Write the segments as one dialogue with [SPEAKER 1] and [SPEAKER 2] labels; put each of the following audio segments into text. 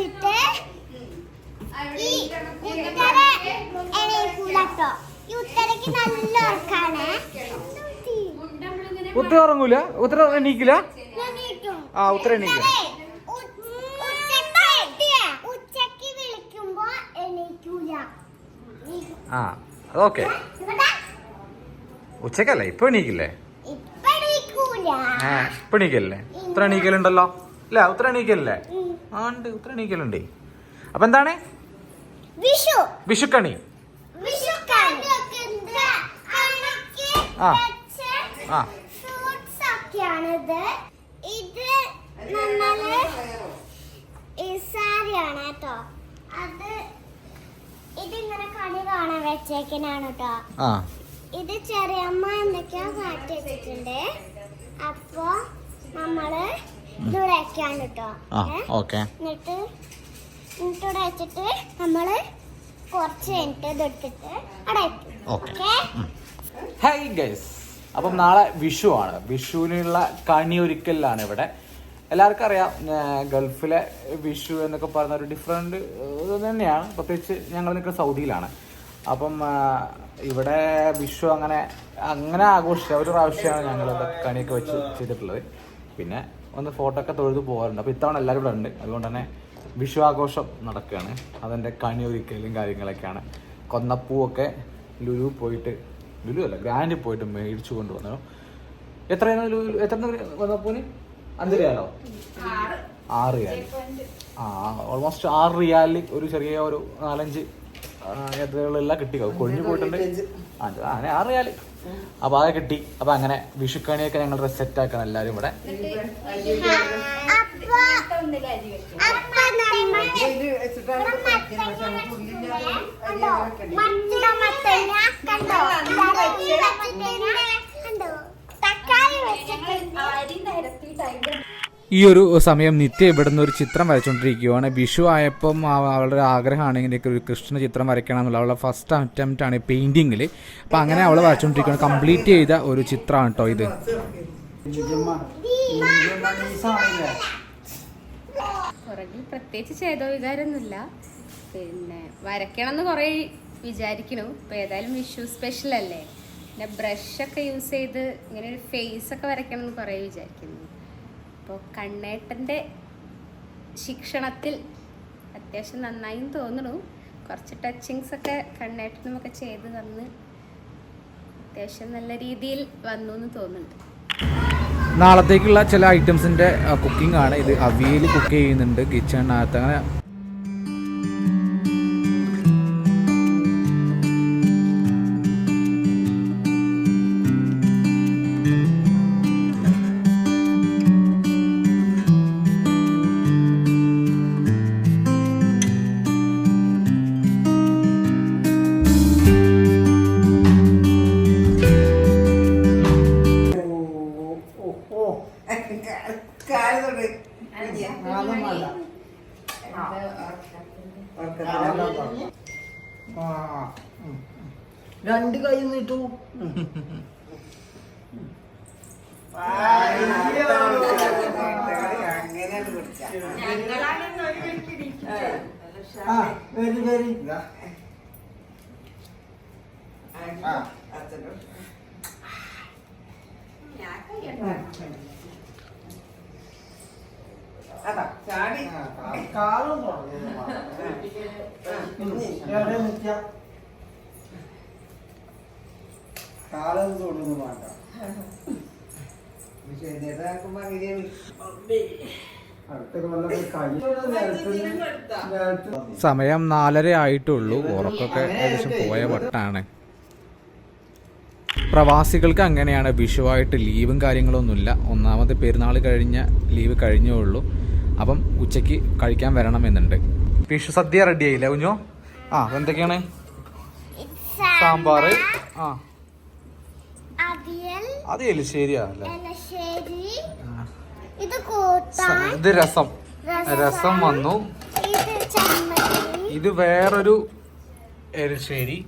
[SPEAKER 1] വെച്ചിട്ട് ഈ ഉത്തര എണീക്കൂലോ ഈ ഉത്തരക്ക് നല്ല ഉറക്കാണ്.
[SPEAKER 2] ഉത്തര ഉറങ്ങൂല? ഉത്തര എണീക്കില്ല? ആ ഉത്തര എണീക്കില്ല
[SPEAKER 1] ഉച്ചക്കല്ലേ
[SPEAKER 2] ആ ഇപ്പൊ എണീക്കില്ലേ?
[SPEAKER 1] ഇപ്പൊ
[SPEAKER 2] എണീക്കല്ലേ ഉത്തര എണീക്കലുണ്ടല്ലോ. അല്ല ഉത്തര എണീക്കല്ലേ ആ ഉണ്ട് ഉത്തര എണീക്കലുണ്ട്. അപ്പൊ എന്താണ്?
[SPEAKER 1] വിഷു.
[SPEAKER 2] വിഷുക്കണി.
[SPEAKER 1] വിഷു
[SPEAKER 2] ആ. ആ.
[SPEAKER 1] ഇത് നമ്മൾ സാരിയാണ് കേട്ടോ. അത് ഇതിങ്ങനെ കണി കാണാൻ വെച്ചേക്കനാണ് കേട്ടോ ഇത് ചെറിയമ്മ എന്തൊക്കെയാ മാറ്റി വെച്ചിട്ടുണ്ട്. അപ്പോ നമ്മൾ
[SPEAKER 2] ആ
[SPEAKER 1] ഏ?
[SPEAKER 2] ഓക്കെ.
[SPEAKER 1] എന്നിട്ട് എന്നിട്ട് വെച്ചിട്ട് നമ്മൾ കുറച്ച് കഴിഞ്ഞിട്ട് ഇതെടുത്തിട്ട്
[SPEAKER 2] ഓക്കെ. ഹായ് ഗൈസ് അപ്പം നാളെ വിഷു ആണ്. വിഷുവിനുള്ള കണി ഒരുക്കലാണ് ഇവിടെ. എല്ലാവർക്കും അറിയാം ഗൾഫിലെ വിഷു എന്നൊക്കെ പറയുന്ന ഒരു ഡിഫറെന്റ് തന്നെയാണ്. പ്രത്യേകിച്ച് ഞങ്ങൾ നിൽക്കുന്ന സൗദിയിലാണ്. അപ്പം ഇവിടെ വിഷു അങ്ങനെ അങ്ങനെ ആഘോഷിച്ച ഒരു പ്രാവശ്യമാണ് ഞങ്ങൾ കണിയൊക്കെ വെച്ച് ചെയ്തിട്ടുള്ളത്. പിന്നെ ഒന്ന് ഫോട്ടോ ഒക്കെ തൊഴുത് പോകാറുണ്ട്. അപ്പോൾ ഇത്തവണ എല്ലാവരും ഇവിടെ ഉണ്ട്. അതുകൊണ്ട് തന്നെ വിഷു നടക്കുകയാണ്. അതെന്റെ കണി ഒരിക്കലും കാര്യങ്ങളൊക്കെയാണ്. കൊന്നപ്പൂവൊക്കെ ലുലു പോയിട്ട് ലുലു അല്ല ഗ്രാൻഡിൽ പോയിട്ട് മേടിച്ചു കൊണ്ടുവന്നു. എത്രയാണ് ലുലു? എത്ര കൊന്നപ്പൂവിന്? അഞ്ച് റിയാലോ? ആറ് റിയാലി. ആ ഓൾമോസ്റ്റ് ആറ് റിയാലി ഒരു ചെറിയ ഒരു നാലഞ്ച് എത്രകളെല്ലാം കിട്ടി കൊഴിഞ്ഞു പോയിട്ടുണ്ട്. ആറ് റിയാൽ. അപ്പൊ അതൊക്കെ കിട്ടി. അപ്പൊ അങ്ങനെ വിഷുക്കണിയൊക്കെ ഞങ്ങൾ സെറ്റ് ആക്കണം എല്ലാരും ഇവിടെ.
[SPEAKER 1] തക്കാളി വെച്ചിട്ടുണ്ട്
[SPEAKER 2] ഈ ഒരു സമയം നിത്യ ഇവിടുന്ന് ഒരു ചിത്രം വരച്ചുകൊണ്ടിരിക്കുകയാണ് വിഷു ആയപ്പം അവളുടെ ആഗ്രഹമാണ് ഇങ്ങനെയൊക്കെ ഒരു കൃഷ്ണ ചിത്രം വരയ്ക്കണം എന്നുള്ള അവളുടെ ഫസ്റ്റ് അറ്റംപ്റ്റ് ആണ് പെയിന്റിങ്ങിൽ അപ്പം അങ്ങനെ അവൾ വരച്ചുകൊണ്ടിരിക്കുകയാണ് കംപ്ലീറ്റ് ചെയ്ത ഒരു ചിത്രമാണ് കേട്ടോ ഇത്.
[SPEAKER 3] പ്രത്യേകിച്ച് ചേതോ വികാരമൊന്നുമില്ല പിന്നെ വരയ്ക്കണം എന്ന് കുറേ വിചാരിക്കണു. ഇപ്പം ഏതായാലും വിഷു സ്പെഷ്യൽ അല്ലേ? പിന്നെ ബ്രഷൊക്കെ യൂസ് ചെയ്ത് ഇങ്ങനെ ഒരു ഫേസ് ഒക്കെ വരയ്ക്കണം എന്ന് കുറേ വിചാരിക്കുന്നു. അപ്പോൾ കണ്ണേട്ടന്റെ ശിക്ഷണത്തിൽ അത്യാവശ്യം നന്നായി തോന്നുന്നു. കുറച്ച് ടച്ചിങ്സ് ഒക്കെ കണ്ണേട്ടനും ഒക്കെ ചെയ്ത് തന്ന് അത്യാവശ്യം നല്ല രീതിയിൽ വന്നു എന്ന് തോന്നുന്നുണ്ട്.
[SPEAKER 2] നാളത്തേക്കുള്ള ചില ഐറ്റംസിന്റെ കുക്കിംഗ് ആണ്. ഇത് അവിയൽ കുക്ക് ചെയ്യുന്നുണ്ട് കിച്ചണിനകത്ത് അങ്ങനെ
[SPEAKER 4] രണ്ട് കൈ നീട്ടു ആ വരി വരി. കാലം തുടങ്ങി കാലം തുടങ്ങുന്നു വേണ്ട
[SPEAKER 2] സമയം നാലര ആയിട്ടുള്ളൂ. ഉറക്കൊക്കെ ഏകദേശം പോയ വട്ടാണ്. പ്രവാസികൾക്ക് അങ്ങനെയാണ് വിഷുവായിട്ട് ലീവും കാര്യങ്ങളൊന്നുമില്ല. ഒന്നാമത് പെരുന്നാൾ കഴിഞ്ഞ ലീവ് കഴിഞ്ഞേ ഉള്ളൂ. അപ്പം ഉച്ചയ്ക്ക് കഴിക്കാൻ വരണമെന്നുണ്ട്. വിഷു സദ്യ റെഡി ആയില്ലേ കുഞ്ഞോ? ആ എന്തൊക്കെയാണ്? സാമ്പാർ. ആ. അത് എലിശ്ശേരിയാ അല്ലേ
[SPEAKER 1] ഇത്
[SPEAKER 2] രസം. രസം. വന്നു.
[SPEAKER 1] ഇത്
[SPEAKER 2] വേറൊരു എലിശ്ശേരി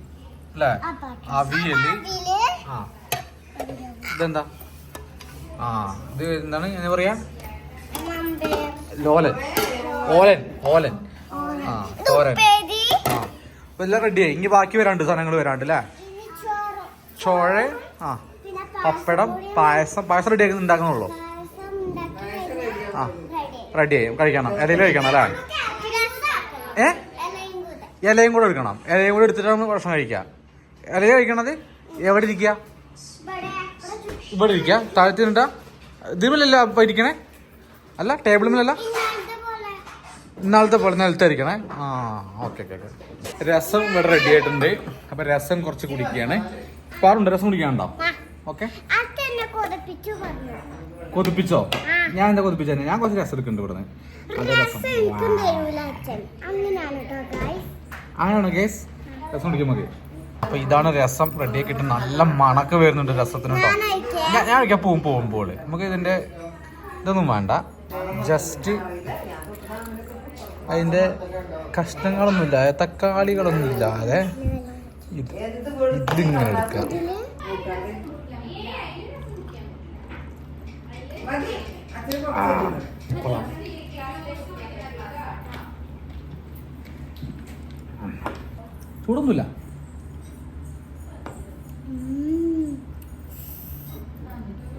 [SPEAKER 2] അല്ലേ?
[SPEAKER 1] അവിയൽ.
[SPEAKER 2] ആ. ഇതെന്താ? ആ ഇത് എന്താണ് എന്താ പറയാ? ലോലൻ. ഓലൻ ഓലൻ. ആ
[SPEAKER 1] ഓരൻ
[SPEAKER 2] തോരൻ. ആ. അപ്പൊ എല്ലാം റെഡിയായി ഇനി ബാക്കി വരാണ്ട് സാധനങ്ങൾ വരാണ്ട് അല്ലേ? ചോഴ ആ. പപ്പടം പായസം പായസം റെഡി ആക്കി ഉണ്ടാക്കുന്നുള്ളൂ ആ റെഡി ആയി. കഴിക്കണം. ഇലയിൽ കഴിക്കണം അല്ല. ഏ?
[SPEAKER 1] ഇലയും കൂടെ.
[SPEAKER 2] എടുക്കണം ഇലയും കൂടെ എടുത്തിട്ടാണ് ഭക്ഷണം കഴിക്കുക. ഇലയിൽ കഴിക്കണത് എവിടെ ഇരിക്കുക?
[SPEAKER 1] ഇവിടെ
[SPEAKER 2] ഇരിക്കുക. താഴത്ത് നിന്നിട്ടാ അപ്പം ഇരിക്കണേ അല്ല
[SPEAKER 1] ടേബിൾ മേലല്ല
[SPEAKER 2] ഇന്നാളത്തെ പോലെ നിലത്തെ ഇരിക്കണേ ആ ഓക്കെ ഓക്കെ ഓക്കെ. രസം ഇവിടെ റെഡി ആയിട്ടുണ്ട്. അപ്പൊ രസം കുറച്ച് കുടിക്കുകയാണ്. പാറുണ്ട്? രസം കുടിക്കാനുണ്ടോ? ഓക്കെ.
[SPEAKER 1] കൊതിപ്പിച്ചു
[SPEAKER 2] ഞാൻ എന്താ കൊതിപ്പിച്ചേ? ഞാൻ കുറച്ച് രസം എടുക്കുന്നുണ്ട് ഇവിടുന്ന്.
[SPEAKER 1] അച്ഛൻ. അങ്ങനെയാണ്
[SPEAKER 2] കേസ് രസം കുടിക്കാൻ മതി. അപ്പൊ ഇതാണ് രസം. റെഡി ആക്കിയിട്ട് നല്ല മണക്ക് വരുന്നുണ്ട് രസത്തിനുണ്ടോ
[SPEAKER 1] ഞാൻ
[SPEAKER 2] ഞാൻ കഴിക്കാൻ പോകും പോകുമ്പോൾ നമുക്ക് ഇതിന്റെ ഇതൊന്നും വേണ്ട. ജസ്റ്റ് അതിന്റെ കഷ്ണങ്ങളൊന്നും ഇല്ലാതെ തക്കാളികളൊന്നും ഇല്ലാതെ ഇത് ഇതിങ്ങനെ എടുക്കുക. ആ, കൊള്ളാം. ചൂടൊന്നുമില്ല.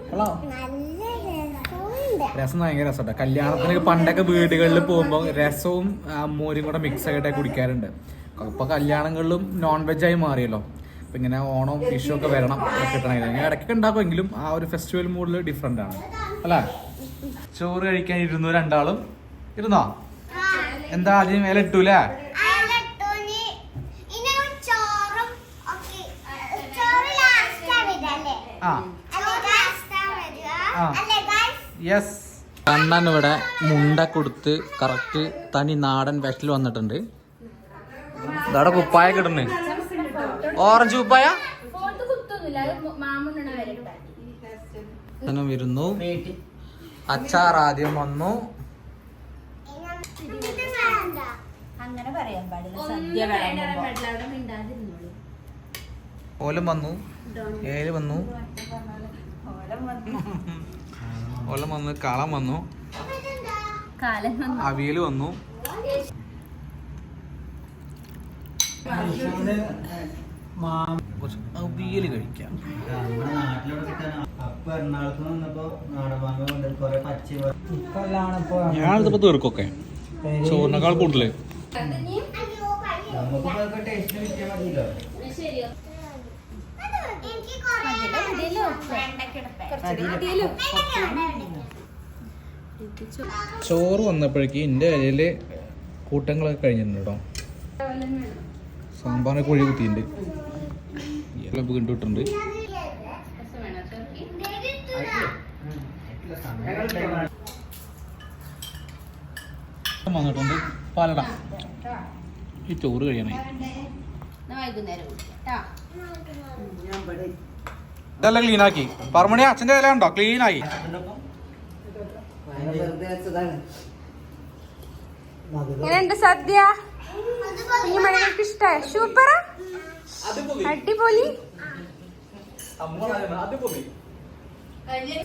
[SPEAKER 2] കൊള്ളാം
[SPEAKER 1] നല്ല രസമുണ്ട്
[SPEAKER 2] രസം ഭയങ്കര രസമുണ്ട് കല്യാണത്തിന് പണ്ടൊക്കെ വീടുകളിൽ പോകുമ്പോൾ രസവും മോരും കൂടെ മിക്സ് ആയിട്ട് കുടിക്കാറുണ്ട്. ഇപ്പൊ കല്യാണങ്ങളിലും നോൺ വെജ് ആയി മാറിയല്ലോ. അപ്പൊ ഇങ്ങനെ ഓണം വിഷു ഒക്കെ വരണം. കിട്ടണമെങ്കിൽ ഇടയ്ക്കൊക്കെ ഉണ്ടാക്കുമെങ്കിലും ആ ഒരു ഫെസ്റ്റിവൽ മൂഡിൽ ഡിഫറെന്റ് ആണ്. അല്ലേ? ചോറ് കഴിക്കാൻ ഇരുന്നു രണ്ടാളും? ഇരുന്നോ? എന്താ ആദ്യം മേലെ ഇട്ടൂലേ? യെസ് കണ്ണൻ ഇവിടെ മുണ്ട കൊടുത്ത് കറക്റ്റ് തനി നാടൻ വെറ്റിൽ വന്നിട്ടുണ്ട്. ഇതവിടെ കുപ്പായ കിടന്ന് ഓറഞ്ച് കുപ്പായ
[SPEAKER 3] ഫോട്ടോ കുത്തൊന്നുമില്ല അത് മാമുണ്ണ വരട്ടെ
[SPEAKER 2] അങ്ങനെ വരുന്നു അച്ചാർ ആദ്യം വന്നു.
[SPEAKER 5] അങ്ങനെ പറയാൻ പാടില്ല. സദ്യ
[SPEAKER 2] ഓലം വന്നു. ഏൽ വന്നു. ഓലം വന്നു. കാളം വന്നു
[SPEAKER 3] കാലം വന്നു.
[SPEAKER 2] അവിയൽ വന്നു. അവിയൽ കഴിക്കാം.
[SPEAKER 4] വന്നപ്പോ നാടൻ മാങ്ങ കൊറേ പച്ച
[SPEAKER 2] ഞാനിതിപ്പോ തീർക്കൊക്കെ ചോറിനേക്കാൾ കൂടുതൽ.
[SPEAKER 4] നമുക്കിപ്പോ ടേസ്റ്റ് കിട്ടിയാൽ മതിയല്ലോ.
[SPEAKER 2] ചോറ് വന്നപ്പോഴേക്ക് എന്റെ ഇലയിൽ കൂട്ടങ്ങളൊക്കെ കഴിഞ്ഞിട്ടുണ്ട്? കേട്ടോ സാമ്പാറിനെ കുഴി കുത്തിയിട്ടുണ്ട് വീണ്ടും ഇട്ടിട്ടുണ്ട് വന്നിട്ടുണ്ട്. പാലട. ഈ ചോറ് കഴിയണേ. ഇതെല്ലാം ക്ലീൻ ആക്കി. പറമണി അച്ഛന്റെ ഇല ഉണ്ടോ? ക്ലീൻ
[SPEAKER 3] എങ്ങനെയുണ്ട് സദ്യ? കുഞ്ഞുമണികൾക്ക് ഇഷ്ടായ? സൂപ്പറാ അടിപൊളി.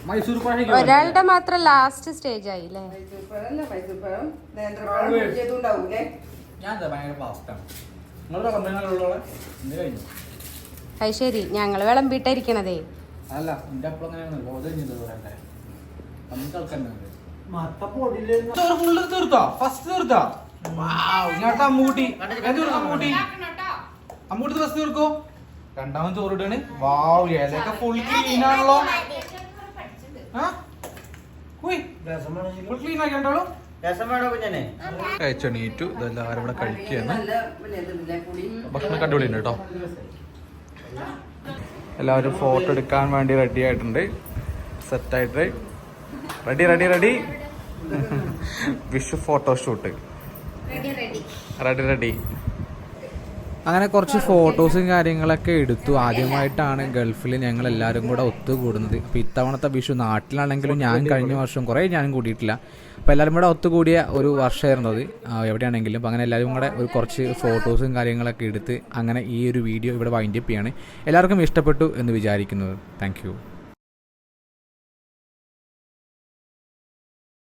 [SPEAKER 2] മൈസൂർ
[SPEAKER 3] ഒരാളുടെ മാത്രം ലാസ്റ്റ് സ്റ്റേജ് ആയി അല്ലേ
[SPEAKER 2] ഞാൻ ഭയങ്കര ഫാസ്റ്റാണ് നിങ്ങളുടെ കമ്പനികളുള്ള കഴിഞ്ഞു
[SPEAKER 3] അത് ശരി ഞങ്ങൾ വിളമ്പിട്ടായിരിക്കണതേ
[SPEAKER 2] അല്ല എന്റെ അങ്ങനെയാണ്. തീർത്തോ? ഫസ്റ്റ് തീർത്തോ? അമ്മൂട്ടി. തീർക്കും അമ്മൂട്ടി? അമ്മൂട്ടി ഡ്രസ് തീർക്കോ. രണ്ടാമത് ചോറ് ഇടാണ് വാവ് ഏതൊക്കെ ഫുൾ ക്ലീൻ ആണല്ലോ. കഴിച്ചെണീറ്റു. ഇതെല്ലാവരും ഇവിടെ കഴിക്കുകയാണ്. ഭക്ഷണം കണ്ടുപിടിയുണ്ട് കേട്ടോ. എല്ലാവരും ഫോട്ടോ എടുക്കാൻ വേണ്ടി റെഡി ആയിട്ടുണ്ട്. സെറ്റായിട്ട് ready ready ready Vishu photoshoot ready ready അങ്ങനെ കുറച്ച് ഫോട്ടോസും കാര്യങ്ങളൊക്കെ എടുത്തു. ആദ്യമായിട്ടാണ് ഗൾഫിൽ ഞങ്ങൾ എല്ലാവരും കൂടെ ഒത്തുകൂടുന്നത്. അപ്പോൾ ഇത്തവണത്തെ വിഷു നാട്ടിലാണെങ്കിലും ഞാൻ കഴിഞ്ഞ വർഷം കുറേ ഞാനും കൂടിയിട്ടില്ല. അപ്പോൾ എല്ലാവരും കൂടെ ഒത്തുകൂടിയ ഒരു വർഷമായിരുന്നു അത്. എവിടെയാണെങ്കിലും. അപ്പോൾ അങ്ങനെ എല്ലാവരും കൂടെ ഒരു കുറച്ച് ഫോട്ടോസും കാര്യങ്ങളൊക്കെ എടുത്ത് അങ്ങനെ ഈ ഒരു വീഡിയോ ഇവിടെ വൈൻഡപ്പ് ചെയ്യാണ്. എല്ലാവർക്കും ഇഷ്ടപ്പെട്ടു എന്ന് വിചാരിക്കുന്നത് താങ്ക്